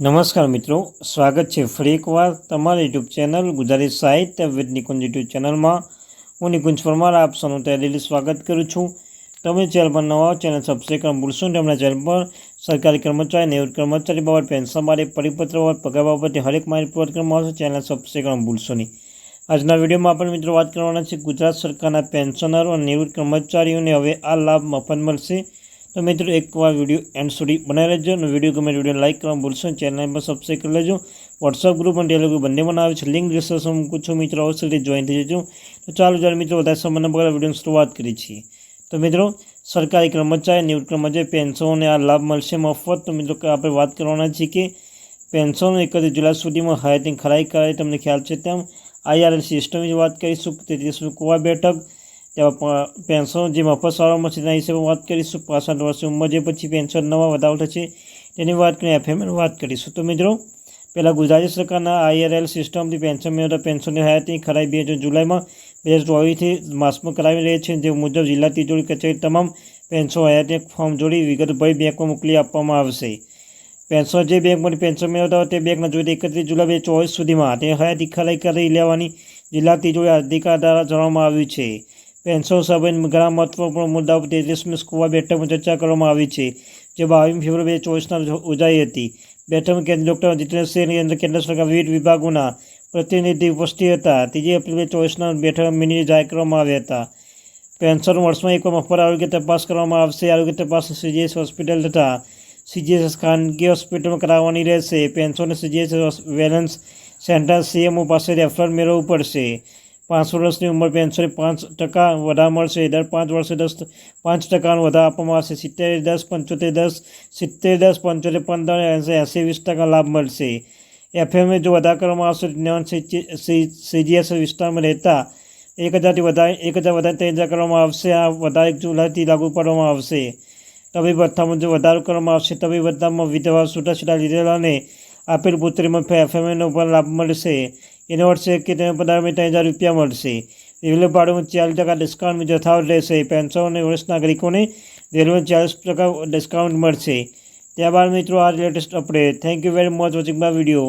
નમસ્કાર મિત્રો, સ્વાગત છે ફરી એકવાર તમારી યુટ્યુબ ચેનલ ગુજરાતી સાહિત્ય વિદ નિકુંજ યુટ્યુબ ચેનલમાં. હું નિકુંજ પરમાર, આપ સૌનું તહેલી સ્વાગત કરું છું. તમે ચેનલ પર નવા ચેનલ સબસ્ક્રાઈબ કરવા ભૂલશો નહીં. તેમના ચેનલ પર સરકારી કર્મચારી, નિવૃત્ત કર્મચારી બાબત પેન્શન બાબતે, પરિપત્ર બાબત, પગાર બાબતે, હરેક માહિતી પ્રોવાઈડ કરવામાં આવશે. ચેનલ સબસ્ક્રાઈબ કરવા ભૂલશો નહીં. આજના વિડીયોમાં આપણે મિત્રો વાત કરવાના છે ગુજરાત સરકારના પેન્શનરો અને નિવૃત્ત કર્મચારીઓને હવે આ લાભ મફત મળશે. તો મિત્રો એકવાર વીડિયો એન્ડ સુધી બનાવી લેજો અને વીડિયો ગમે વીડિયો લાઇક કરવા ભૂલશો ચેનલને પણ સબસ્ક્રાઈબ કરી લેજો. વોટ્સઅપ ગ્રુપ અને ટેલિગ્રુપ બંને બનાવે છે. લિંક ડિસ્ક્રિપ્શન મૂકું છું. મિત્રો અવશ્ય જોઈન થઈ જજો. તો ચાલો જ્યારે મિત્રો, વધારે સમયના બગડે વિડીયોની શરૂઆત કરી છીએ. તો મિત્રો, સરકારી કર્મચારી, નિવૃત્ત કર્મચારી, પેન્શનોને આ લાભ મળશે મફત. તો મિત્રો આપણે વાત કરવાના છીએ કે પેન્શન એકત્રીસ જુલાઈ સુધીમાં હયાતની ખરાઈ કરાય તમને ખ્યાલ છે તેમ. આઈઆરએલ સિસ્ટમની વાત કરીશું. તેત્રીસમી કુવા બેઠક તેમાં પેન્શન જે મફત સારવારમાં છે તેના વિશે વાત કરીશું પાસઠ વર્ષની ઉંમર જે પછી પેન્શન નવા વધારો થશે તેની વાત કરીને એફએમએની વાત કરીશું તો મિત્રો પહેલાં ગુજરાત સરકારના આઈઆરએલ સિસ્ટમથી પેન્શન મેળવતા પેન્શનની હયાતની ખરાઈ બે હજાર જુલાઈમાં બે હજાર ચોવીસથી માસમાં કરાવી રહી છે જે મુજબ જિલ્લા તિજોરી કચેરી તમામ પેન્શન હયાતને ફોર્મ જોડી વિગત ભરી બેંકમાં મોકલી આપવામાં આવશે પેન્શન જે બેંકમાંથી પેન્શન મેળવતા હોય તે બેંકના જોઈ એકત્રીસ જુલાઈ બે ચોવીસ સુધીમાં તે હયાતી ખરાઈ કરી લેવાની જિલ્લા તિજોરી અધિકાર દ્વારા જણાવવામાં આવ્યું છે પેન્શન સંબંધ ઘણા મહત્વપૂર્ણ મુદ્દાઓ પર તેત્રીસમી સ્કુવા બેઠકમાં ચર્ચા કરવામાં આવી છે, જે બાવીસ ફેબ્રુઆરી ચોવીસના યોજાઈ હતી. બેઠકમાં કેન્દ્ર ડૉક્ટર જીતેન્દ્રસિંહ અંદર કેન્દ્ર સરકાર વિવિધ વિભાગોના પ્રતિનિધિ ઉપસ્થિત હતા. ત્રીજી એપ્રિલ ચોવીસના બેઠક મિનિટ જાહેર કરવામાં આવ્યા હતા. પેન્શન વર્ષમાં એક મફત આરોગ્ય તપાસ કરવામાં આવશે. આરોગ્ય તપાસ સીજીએસ હોસ્પિટલ તથા સીજીએસ ખાનગી હોસ્પિટલમાં કરાવવાની રહેશે. Pension CGS wellness centre CMO પાસે રેફરલ મેળવવું પડશે. પાંચ વર્ષની ઉંમર પેન્શન પાંચ ટકા વધારા મળશે. દર પાંચ વર્ષે દસ, પાંચ ટકાનો વધારો આપવામાં આવશે. સિત્તેર, દસ, પંચોતેર, દસ, સિત્તેર, દસ, પંચોતેર, પંદર એંસી એંસી વીસ ટકા લાભ મળશે. એફએમએ જો વધારો કરવામાં આવશે નોન સીજીએસ વિસ્તારમાં રહેતા એક હજારથી વધારે, એક હજાર વધારે ત્રણ કરવામાં આવશે. આ વધારે જુલાઈથી લાગુ પાડવામાં આવશે. તબી ભથ્થામાં જો વધારો કરવામાં આવશે તબી ભથ્થામાં વિધવા છૂટાછૂટા લીધેલાને આપેલ પુત્રીમાં એફએમએનો પણ લાભ મળશે. એનો અર્થ છે કે તેને પંદર ત્રણ હજાર રૂપિયા મળશે. રેલવે ભાડું ચાલીસ ટકા ડિસ્કાઉન્ટ યથાવત રહેશે. પેન્શન અને વરિષ્ઠ નાગરિકોને રેલવે ચાલીસ ટકા ડિસ્કાઉન્ટ મળશે. ત્યારબાદ મિત્રો આ latest update thank you very much watching my video